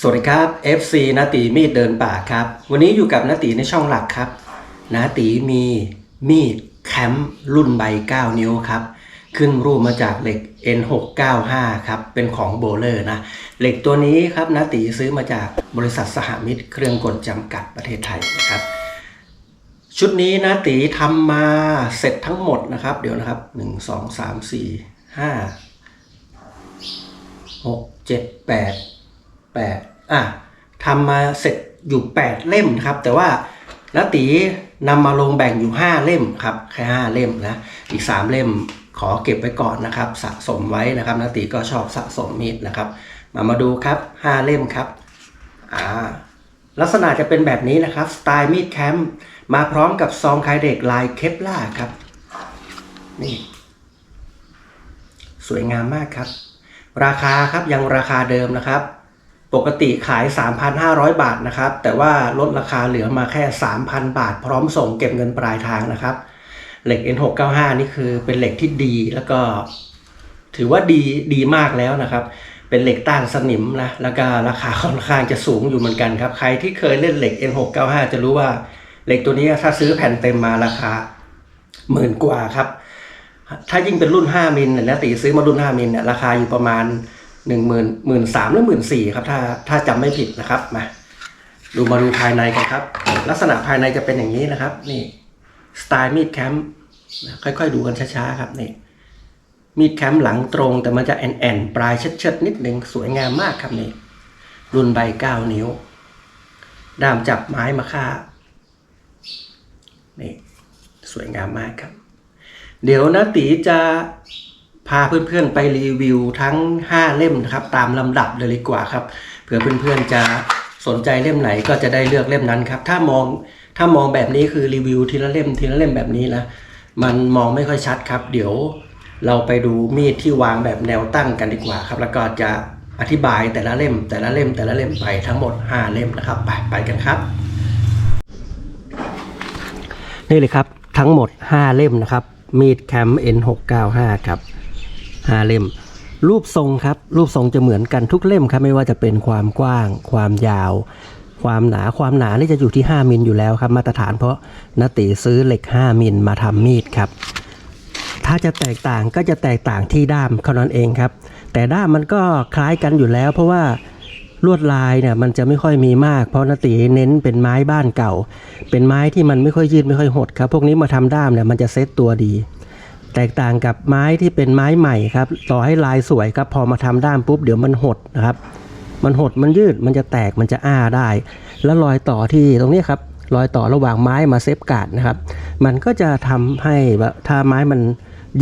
สวัสดีครับ FC นาตีมีดเดินป่าครับ วันนี้อยู่กับนาตีในช่องหลักครับนาตีมีมีดแคมป์รุ่นใบ 9 นิ้วครับ ขึ้นรูปมาจากเหล็ก N695 ครับ เป็นของโบเลอร์นะ เหล็กตัวนี้ครับนาตีซื้อมาจากบริษัทสหมิตรเครื่องกลจำกัดประเทศไทยนะครับ ชุดนี้นะตีทำมาเสร็จทั้งหมดนะครับ เดี๋ยวนะครับ 1 2 3 4 5หกเจ็ดแปดแปด อะทำมาเสร็จอยู่แปดเล่มนะครับ แต่ว่านาตีนำมาลงแบ่งอยู่ห้าเล่มครับแค่ห้าเล่มนะอีกสามเล่มขอเก็บไว้ก่อนนะครับ สะสมไว้นะครับนาตีก็ชอบสะสมมีดนะครับ มามาดูครับห้าเล่มครับอ่าลักษณะจะเป็นแบบนี้นะครับสไตล์มีดแคมป์มาพร้อมกับซองคายเด็กลายเคปล่าครับนี่สวยงามมากครับ ราคาครับยังราคาเดิมนะครับ ปกติขาย 3,500 บาทนะครับ แต่ว่าลดราคาเหลือมาแค่ 3,000 บาท พร้อมส่งเก็บเงินปลายทางนะครับ เหล็ก N695 นี่คือเป็นเหล็กที่ดีแล้วก็ ถือว่าดีดีมากแล้วนะครับ เป็นเหล็กต้านสนิมนะแล้วก็ราคาค่อนข้างจะสูงอยู่เหมือนกันครับ ใครที่เคยเล่นเหล็ก N695 จะรู้ว่าเหล็กตัวนี้ถ้าซื้อแผ่นเต็มมาราคาหมื่นกว่าครับ ถ้ายิ่งเป็นรุ่น 5 มิลเนี่ยตีซื้อมารุ่น 5 มิลเนี่ยราคาอยู่ประมาณ 1 0 0 0 0 0 1 3 0 0 0หรือ1 4 0 0 0ครับ ถ้าถ้าจำไม่ผิดนะครับมาดูมาดูภายในกันครับ ลักษณะภายในจะเป็นอย่างนี้นะครับ นี่สไตล์มีดแคมป์ค่อยๆ ดูกันช้าๆครับนี่มีดแคมป์หลังตรงแต่มันจะแอนแอนๆปลายเชิดๆนิดหนึ่งสวยงามมากครับนี่รุ่นใบ9นิ้ว ด้ามจับไม้มาค่านี่สวยงามมากครับ เดี๋ยวนะตีจะ พาเพื่อนๆไปรีวิวทั้ง 5 เล่มนะครับตามลำดับเลยดีกว่าครับเผื่อเพื่อนๆจะสนใจเล่มไหนก็จะได้เลือกเล่มนั้นครับถ้ามองถ้ามองแบบนี้คือรีวิวทีละเล่มทีละเล่มแบบนี้นะมันมองไม่ค่อยชัดครับ เดี๋ยวเราไปดูมีดที่วางแบบแนวตั้งกันดีกว่าครับ แล้วก็จะอธิบายแต่ละเล่ม แต่ละเล่มแต่ละเล่มไปทั้งหมด 5 เล่มนะครับไปไปกันครับ นี่เลยครับทั้งหมด 5 เล่มนะครับ มีดแคม N695 ครับ 5เล่ม รูปทรงครับ รูปทรงจะเหมือนกันทุกเล่มครับ ไม่ว่าจะเป็นความกว้าง ความยาว ความหนา ความหนานี่จะอยู่ที่ 5มิลอยู่แล้วครับ มาตรฐานเพราะนติซื้อเหล็ก 5มิลมาทำมีดครับ ถ้าจะแตกต่างก็จะแตกต่างที่ด้ามเท่านั้นเองครับ แต่ด้ามมันก็คล้ายกันอยู่แล้ว เพราะว่าลวดลายเนี่ยมันจะไม่ค่อยมีมาก เพราะนติเน้นเป็นไม้บ้านเก่า เป็นไม้ที่มันไม่ค่อยยืดไม่ค่อยหดครับ พวกนี้มาทำด้ามเนี่ยมันจะเซ็ตตัวดี แตกต่างกับไม้ที่เป็นไม้ใหม่ครับ ต่อให้ลายสวยครับพอมาทำด้ามปุ๊บเดี๋ยวมันหดนะครับ มันหดมันยืดมันจะแตกมันจะอ้าได้ แล้วรอยต่อที่ตรงนี้ครับรอยต่อระหว่างไม้มาเซฟการ์ดนะครับ มันก็จะทำให้ถ้าไม้มัน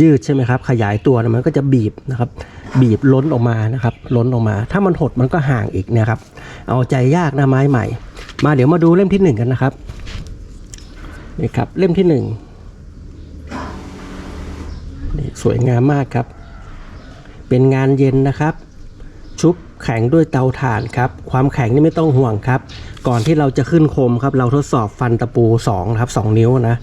ยืดใช่ไหมครับ ขยายตัวมันก็จะบีบนะครับ บีบล้นออกมานะครับ ล้นออกมา ถ้ามันหดมันก็ห่างอีกนะครับ เอาใจยากนะไม้ใหม่ มาเดี๋ยวมาดูเล่มที่หนึ่งกันนะครับนี่ครับเล่มที่หนึ่ง นี่สวยงามมากครับ เป็นงานเย็นนะครับ ชุบแข็งด้วยเตาถ่านครับ ความแข็งนี่ไม่ต้องห่วงครับ ก่อนที่เราจะขึ้นคมครับ เราทดสอบฟันตะปู2นะครับ2นิ้วนะ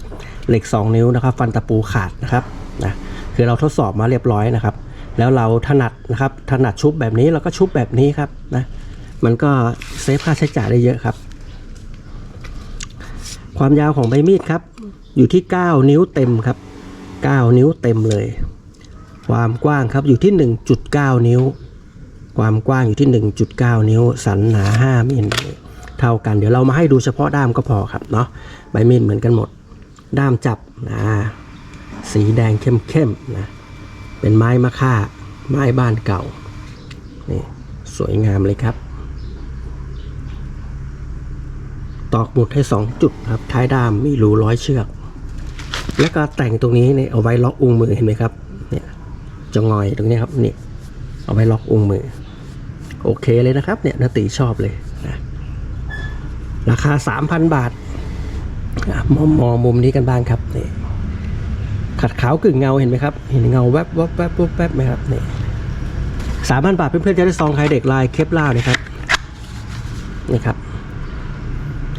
เหล็ก 2 นิ้วนะครับ ฟันตะปูขาดนะครับนะคือเราทดสอบมาเรียบร้อยนะครับ แล้วเราถนัดนะครับ ถนัดชุบแบบนี้เราก็ชุบแบบนี้ครับนะ มันก็เซฟค่าใช้จ่ายได้เยอะครับ ความยาวของใบมีดครับ อยู่ที่ 9 นิ้วเต็มครับ 9 นิ้วเต็มเลย ความกว้างครับอยู่ที่ 1.9 นิ้ว ความกว้างอยู่ที่ 1.9 นิ้ว สันหนา 5มิลเท่ากัน เดี๋ยวเรามาให้ดูเฉพาะด้ามก็พอครับเนาะใบมีดเหมือนกันหมด ด้ามจับนะสีแดงเข้มๆนะเป็นไม้มะค่า ไม้บ้านเก่านี่สวยงามเลยครับ ตอกหมุดให้ 2 จุดครับท้ายด้ามมีรูร้อยเชือก แล้วก็แต่งตรงนี้เนี่ยเอาไว้ล็อกอุ้งมือเห็นไหมครับ เนี่ยจะงอยตรงนี้ครับนี่เอาไว้ล็อกอุ้งมือ โอเคเลยนะครับ เนี่ยนาตีชอบเลยนะราคา 3,000 บาทมองมองมุมนี้กันบ้างครับนี่ขัดขาวกึ่งเงาเห็นไหมครับ เห็นเงาแวบแวบแวบแวบแวบไหมครับนี่สามพันบาทเพื่อนๆจะได้ซองคายเด็กลายเคปล่าเลยครับนี่ครับ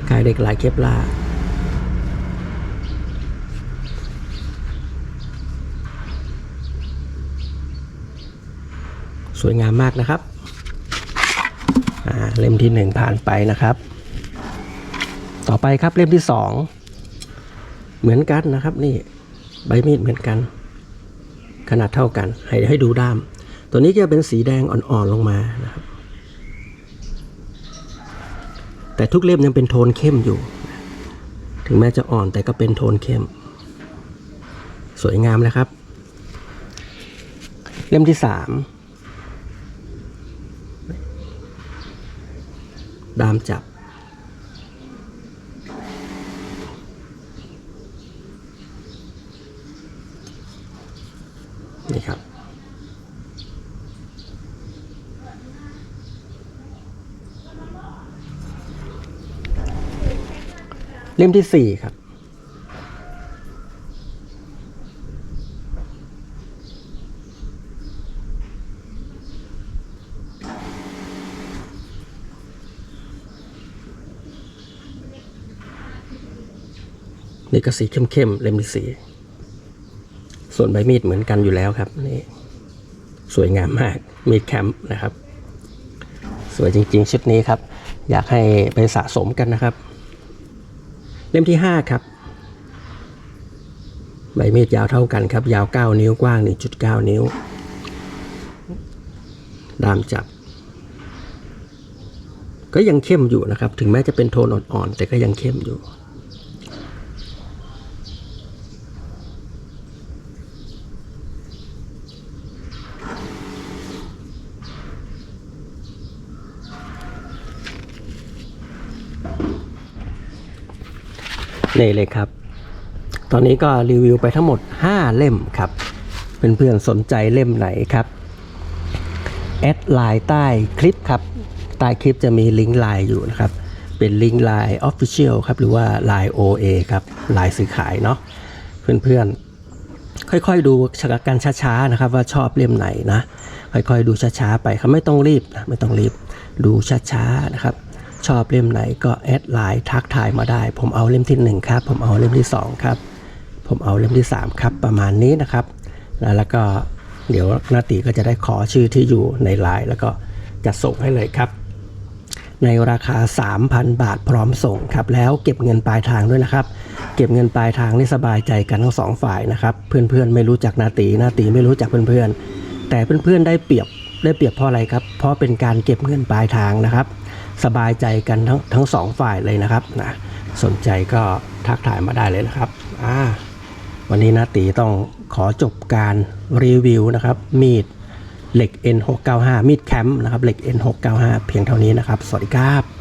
คายเด็กลายเคปล่า วยงามมากนะครับเล่มที่ 1 ผ่านไปนะครับ ต่อไปครับเล่มที่ 2 เหมือนกันนะครับนี่ใบมีดเหมือนกัน ขนาดเท่ากัน ให้ให้ดูด้าม ตัวนี้จะเป็นสีแดงอ่อนๆลงมานะครับ แต่ทุกเล่มยังเป็นโทนเข้มอยู่ ถึงแม้จะอ่อนแต่ก็เป็นโทนเข้ม สวยงามนะครับ เล่มที่สาม ดามจับ นี่ครับ เล่มที่สี่ครับ นี่ก็สีเข้มๆเล่มที่สีส่วนใบมีดเหมือนกันอยู่แล้วครับนี่สวยงามมากมีดแคมป์นะครับ สวยจริงๆชุดนี้ครับ อยากให้ไปสะสมกันนะครับ เล่มที่ห้าครับ ใบมีดยาวเท่ากันครับ ยาว 9 นิ้วกว้าง 1.9 นิ้วดามจับ ก็ยังเข้มอยู่นะครับ ถึงแม้จะเป็นโทนอ่อนๆแต่ก็ยังเข้มอยู่ นี่เลยครับ ตอนนี้ก็รีวิวไปทั้งหมด 5 เล่มครับ เพื่อนๆสนใจเล่มไหนครับแอดไลน์ใต้คลิปครับ ใต้คลิปจะมีลิงก์ไลน์อยู่นะครับ เป็นลิงก์ไลน์ Official ครับ หรือว่า Line OA ครับไลน์ซื้อขายเนาะเพื่อนๆ ค่อยๆ ดูชะกันช้าๆนะครับ ว่าชอบเล่มไหนนะ ค่อยๆ ดูช้าๆ ไปครับไม่ต้องรีบนะไม่ต้องรีบดูช้าๆนะครับ ชอบเล่มไหนก็แอดไลน์ทักทายมาได้ ผมเอาเล่มที่หนึ่งครับ ผมเอาเล่มที่สองครับ ผมเอาเล่มที่สามครับ ประมาณนี้นะครับแล้วแล้วก็เดี๋ยวนาตีก็จะได้ขอชื่อที่อยู่ในไลน์แล้วก็จะส่งให้เลยครับ ในราคา 3,000 บาทพร้อมส่งครับ แล้วเก็บเงินปลายทางด้วยนะครับ เก็บเงินปลายทางนี่สบายใจกันทั้งสองฝ่ายนะครับ เพื่อนๆไม่รู้จักนาตีนาตีไม่รู้จักเพื่อนๆแต่เพื่อนๆได้เปรียบได้เปรียบเพราะอะไรครับ เพราะเป็นการเก็บเงินปลายทางนะครับ สบายใจกันทั้งทั้งสองฝ่ายเลยนะครับนะสนใจก็ทักถ่ายมาได้เลยนะครับอ่าวันนี้นาตีต้องขอจบการรีวิวนะครับมีดเหล็ก N695 มีดแคมป์นะครับเหล็ก N695 เพียงเท่านี้นะครับ สวัสดีครับ